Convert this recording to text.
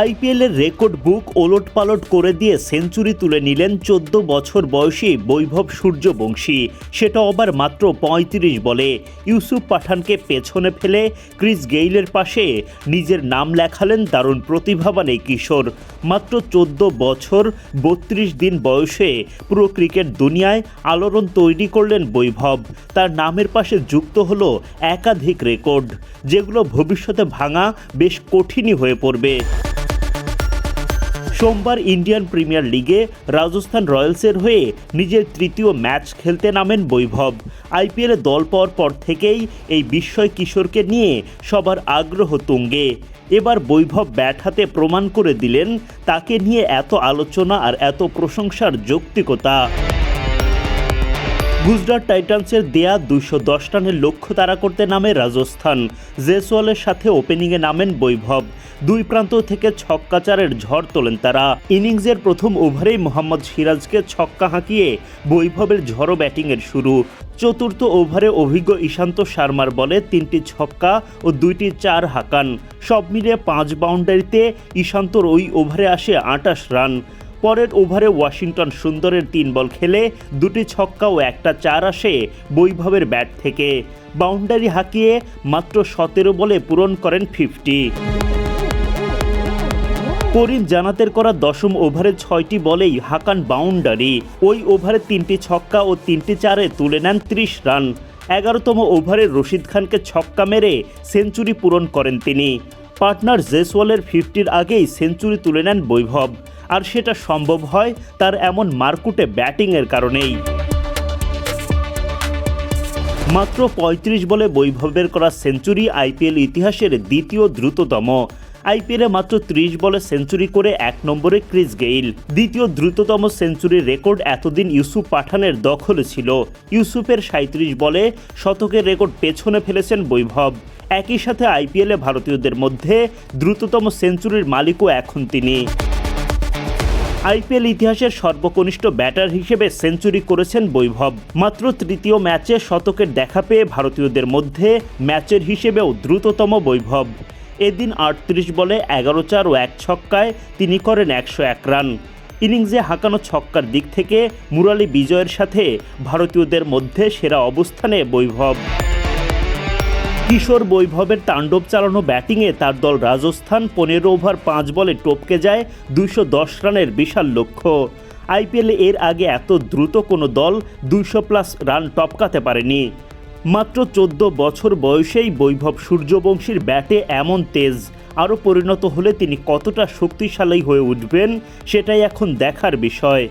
আইপিএলের রেকর্ড বুক ওলট পালট করে দিয়ে সেঞ্চুরি তুলে নিলেন চোদ্দ বছর বয়সী বৈভব সূর্যবংশী। সেটা আবার মাত্র পঁয়ত্রিশ বলে। ইউসুফ পাঠানকে পেছনে ফেলে ক্রিস গেইলের পাশে নিজের নাম লেখালেন দারুণ প্রতিভাবান এই কিশোর। মাত্র চোদ্দ বছর, বত্রিশ দিন বয়সে পুরো ক্রিকেট দুনিয়ায় আলোড়ন তৈরি করলেন বৈভব। তার নামের পাশে যুক্ত হলো একাধিক রেকর্ড, যেগুলো ভবিষ্যতে ভাঙা বেশ কঠিনই হয়ে পড়বে। সোমবার ইন্ডিয়ান প্রিমিয়ার লিগে রাজস্থান রয়্যালসের হয়ে নিজের তৃতীয় ম্যাচ খেলতে নামেন বৈভব। আইপিএলে দল পাওয়ার পর থেকেই এই বিস্ময় কিশোরকে নিয়ে সবার আগ্রহ তুঙ্গে। এবার বৈভব ব্যাট হাতে প্রমাণ করে দিলেন, তাকে নিয়ে এত আলোচনা আর এত প্রশংসার যৌক্তিকতা। গুজরাট টাইটান্সের দেয়া দুইশো দশ রানের লক্ষ্য তাড়া করতে নামে রাজস্থান। জেসওয়ালের সাথে ওপেনিংয়ে নামেন বৈভব। দুই প্রান্ত থেকে ছক্কাচারের ঝড় তোলেন তারা। ইনিংসের প্রথম ওভারেই মোহাম্মদ সিরাজকে ছক্কা হাঁকিয়ে বৈভবের ঝড়ো ব্যাটিংয়ের শুরু। চতুর্থ ওভারে অভিজ্ঞ ঈশান্ত শর্মার বলে তিনটি ছক্কা ও দুইটি চার হাঁকান। সব মিলিয়ে পাঁচ বাউন্ডারিতে ঈশান্তর ওই ওভারে আসে আটাশ রান। পরের ওভারে ওয়াশিংটন সুন্দরের তিন বল খেলে দুটি ছক্কা ও একটা চার আসে বৈভবের ব্যাট থেকে। বাউন্ডারি হাঁকিয়ে মাত্র সতেরো বলে পূরণ করেন ফিফটি। করিম জানাতের করা দশম ওভারে ছয়টি বলেই হাকান বাউন্ডারি। ওই ওভারে তিনটি ছক্কা ও তিনটি চারে তুলে নেন ত্রিশ রান। এগারোতম ওভারে রশিদ খানকে ছক্কা মেরে সেঞ্চুরি পূরণ করেন তিনি। পার্টনার জেসওয়ালের ফিফটির আগেই সেঞ্চুরি তুলে নেন বৈভব। আর সেটা সম্ভব হয় তার এমন মারকুটে ব্যাটিংয়ের কারণেই। মাত্র ৩৫ বলে বৈভবের করা সেঞ্চুরি আইপিএল ইতিহাসের দ্বিতীয় দ্রুততম। আইপিএলে মাত্র ৩০ বলে সেঞ্চুরি করে এক নম্বরে ক্রিস গেইল। দ্বিতীয় দ্রুততম সেঞ্চুরির রেকর্ড এতদিন ইউসুফ পাঠানের দখলে ছিল। ইউসুফের সাঁত্রিশ বলে শতকের রেকর্ড পেছনে ফেলেছেন বৈভব। একই সাথে আইপিএলে ভারতীয়দের মধ্যে দ্রুততম সেঞ্চুরির মালিকও এখন তিনি। আইপিএল ইতিহাসের সর্বকনিষ্ঠ ব্যাটার হিসেবে সেঞ্চুরি করেছেন বৈভব। মাত্র তৃতীয় ম্যাচে শতকের দেখা পেয়ে ভারতীয়দের মধ্যে ম্যাচের হিসেবেও দ্রুততম বৈভব। এদিন আটত্রিশ বলে এগারো চার ও এক ছক্কায় তিনি করেন একশো এক রান। ইনিংসে হাঁকানো ছক্কার দিক থেকে মুরালি বিজয়ের সাথে ভারতীয়দের মধ্যে সেরা অবস্থানে বৈভব। কিশোর বৈভবের তাণ্ডব চালানো ব্যাটিংয়ে তার দল রাজস্থান পনেরো ওভার পাঁচ বলে টপকে যায় দুইশো দশ রানের বিশাল লক্ষ্য। আইপিএলে এর আগে এত দ্রুত কোনো দল দুইশো প্লাস রান টপকাতে পারেনি। মাত্র চোদ্দ বছর বয়সেই বৈভব সূর্যবংশীর ব্যাটে এমন তেজ, আরও পরিণত হলে তিনি কতটা শক্তিশালী হয়ে উঠবেন সেটাই এখন দেখার বিষয়।